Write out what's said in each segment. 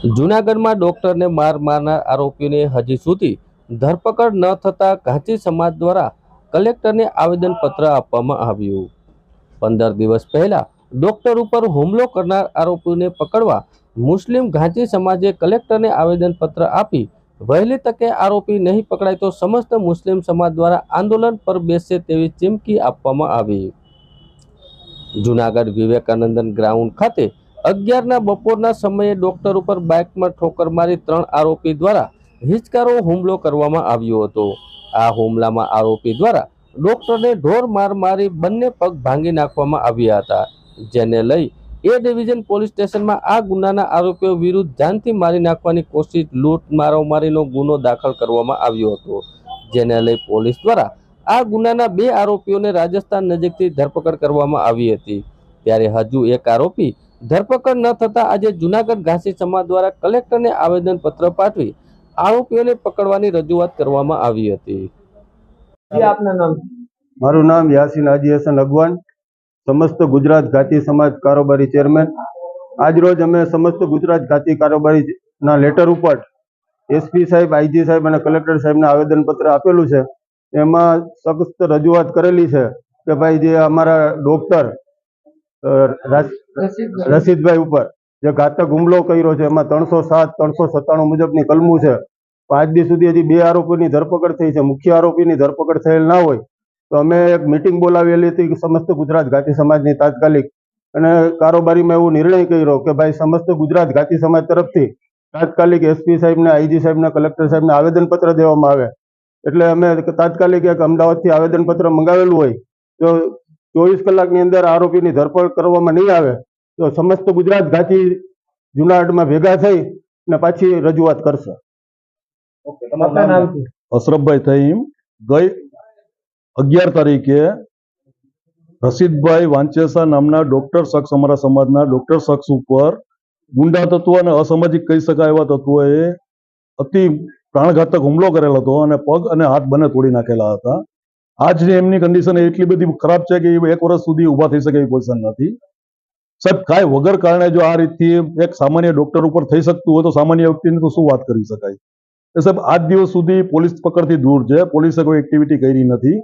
જૂનાગઢમાં ડોક્ટરને માર મારનાર આરોપીને હજી સુધી ધરપકડ ન થતાં ઘાંચી સમાજ દ્વારા કલેક્ટરને આવેદનપત્ર આપવામાં આવ્યું. પંદર દિવસ પહેલા ડોક્ટર ઉપર હુમલો કરનાર આરોપીને પકડવા મુસ્લિમ ઘાંચી સમાજે કલેક્ટરને આવેદનપત્ર આપી વહેલી તકે આરોપી નહીં પકડાય તો સમસ્ત મુસ્લિમ સમાજ દ્વારા આંદોલન પર બેસે તેવી ચીમકી આપવામાં આવી. જૂનાગઢ વિવેકાનંદન ગ્રાઉન્ડ ખાતે અગિયારના બપોરના સમયે ડોક્ટર ઉપર બાઇકમાં ઠોકર મારી ત્રણ આરોપી દ્વારા હિચકારો હુમલો કરવામાં આવ્યો હતો. આ હુમલામાં આરોપી દ્વારા ડોક્ટરને ઢોર માર મારી બંને પગ ભાંગી નાખવામાં આવ્યા હતા, જેને લઈ એ ડિવિઝન પોલીસ સ્ટેશનમાં આ ગુનાના આરોપીઓ વિરુદ્ધ જાનથી મારી નાખવાની કોશિશ, લૂંટ, મારોમારીનો ગુનો દાખલ કરવામાં આવ્યો હતો, જેને લઈ પોલીસ દ્વારા આ ગુનાના બે આરોપીઓને રાજસ્થાન નજીકથી ધરપકડ કરવામાં આવી હતી. ત્યારે હજુ એક આરોપી ધરપકડ ન થતા આજે જુનાગઢ ઘાસી સમાજ દ્વારા કલેક્ટરને આવેદનપત્ર પાઠવી આરોપીઓને પકડવાની રજૂઆત કરવામાં આવી હતી. આપના નામ? મારું નામ યાસીન હાજી હસન અગવાન સમસ્ત ગુજરાત ઘાટી સમાજ કારોબારી ચેરમેન. આજરોજ અમે સમસ્ત ગુજરાત ઘાતી કારોબારી ના લેટર ઉપર એસપી સાહેબ આઈજી સાહેબ અને કલેક્ટર સાહેબને આવેદનપત્ર આપેલું છે. એમાં સખત રજૂઆત કરેલી છે કે ભાઈ જે અમારા ડોક્ટર. રશીદભાઈ ઉપર. જે ઘાતક હુમલો કર્યો છે એમાં ત્રણસો સાત ત્રણસો સત્તાણું મુજબની કલમું છે. આજ દી સુધી હજી બે આરોપીની ધરપકડ થઈ છે. મુખ્ય આરોપીની ધરપકડ થયેલ ના હોય તો અમે એક મિટિંગ બોલાવેલી હતી કે સમસ્ત ગુજરાત ઘાટી સમાજની તાત્કાલિક. અને કારોબારીમાં એવો નિર્ણય કર્યો કે ભાઈ સમસ્ત ગુજરાત ઘાટી સમાજ તરફથી તાત્કાલિક એસપી સાહેબને આઈજી સાહેબને કલેક્ટર સાહેબને આવેદનપત્ર દેવામાં આવે. એટલે અમે તાત્કાલિક એક અમદાવાદથી આવેદનપત્ર મંગાવેલું હોય તો ચોવીસ કલાકની અંદર આરોપીની ધરપકડ કરવામાં નહીં આવે તો સમસ્ત ગુજરાત ઘાટી જુનાગઢમાં ભેગા થઈ ને પાછી રજૂઆત કરશે. અશરફભાઈ થઈમ ગઈ અગિયાર તારીખે રસીદભાઈ વાંચેસા નામના ડોક્ટર શખ્સ અમારા સમાજના ડોક્ટર શખ્સ ઉપર ગુંડા તત્વો અને અસામાજિક કહી શકાય એવા તત્વોએ અતિ પ્રાણઘાતક હુમલો કરેલો હતો અને પગ અને હાથ બંને તોડી નાખેલા હતા. આજ એમની કન્ડિશન એટલી બધી ખરાબ છે કે એક વર્ષ સુધી ઊભા થઈ શકે એવી પોઝિશન નથી. સાહેબ, કાંઈ વગર કારણે જો આ રીતથી એક સામાન્ય ડોક્ટર ઉપર થઈ શકતું હોય તો સામાન્ય વ્યક્તિની તો શું વાત કરી શકાય? એ સાહેબ, આજ દિવસ સુધી પોલીસ પકડથી દૂર છે. પોલીસે કોઈ એક્ટિવિટી કરી નથી.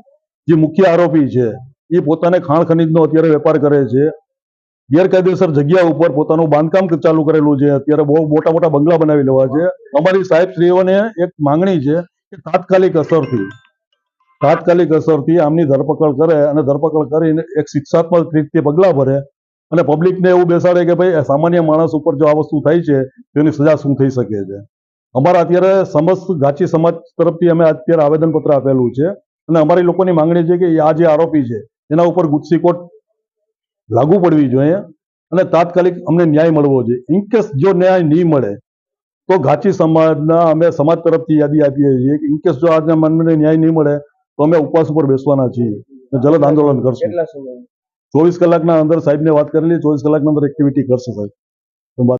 જે મુખ્ય આરોપી છે, એ પોતાને ખાણ ખનીજનો અત્યારે વેપાર કરે છે. ગેરકાયદેસર જગ્યા ઉપર પોતાનું બાંધકામ ચાલુ કરેલું છે. અત્યારે બહુ મોટા મોટા બંગલા બનાવી લેવા છે. અમારી સાહેબશ્રીઓને એક માંગણી છે કે તાત્કાલિક અસરથી તાત્કાલિક અસરથી આમની ધરપકડ કરે અને ધરપકડ કરીને એક શિક્ષાત્મક રીતે પગલાં ભરે અને પબ્લિકને એવું બેસાડે કે ભાઈ સામાન્ય માણસ ઉપર જો આ વસ્તુ થાય છે, તેની સજા શું થઈ શકે છે? અમારા અત્યારે સમસ્ત ગાચી સમાજ તરફથી અમે અત્યારે આવેદનપત્ર આપેલું છે અને અમારી લોકોની માંગણી છે કે આ જે આરોપી છે, એના ઉપર ગુસ્સી કોર્ટ લાગુ પડવી જોઈએ અને તાત્કાલિક અમને ન્યાય મળવો જોઈએ. ઇનકેસ જો ન્યાય નહીં મળે, તો ગાચી સમાજના અમે સમાજ તરફથી યાદી આપીએ છીએ કે ઇનકેસ જો આજના મનને ન્યાય નહીં મળે તો અમે ઉપવાસ ઉપર બેસવાના છીએ જલદ આંદોલન કરશું. ચોવીસ કલાકના અંદર સાહેબને વાત કરેલી ચોવીસ કલાકના અંદર એક્ટિવિટી કરશે સાહેબ.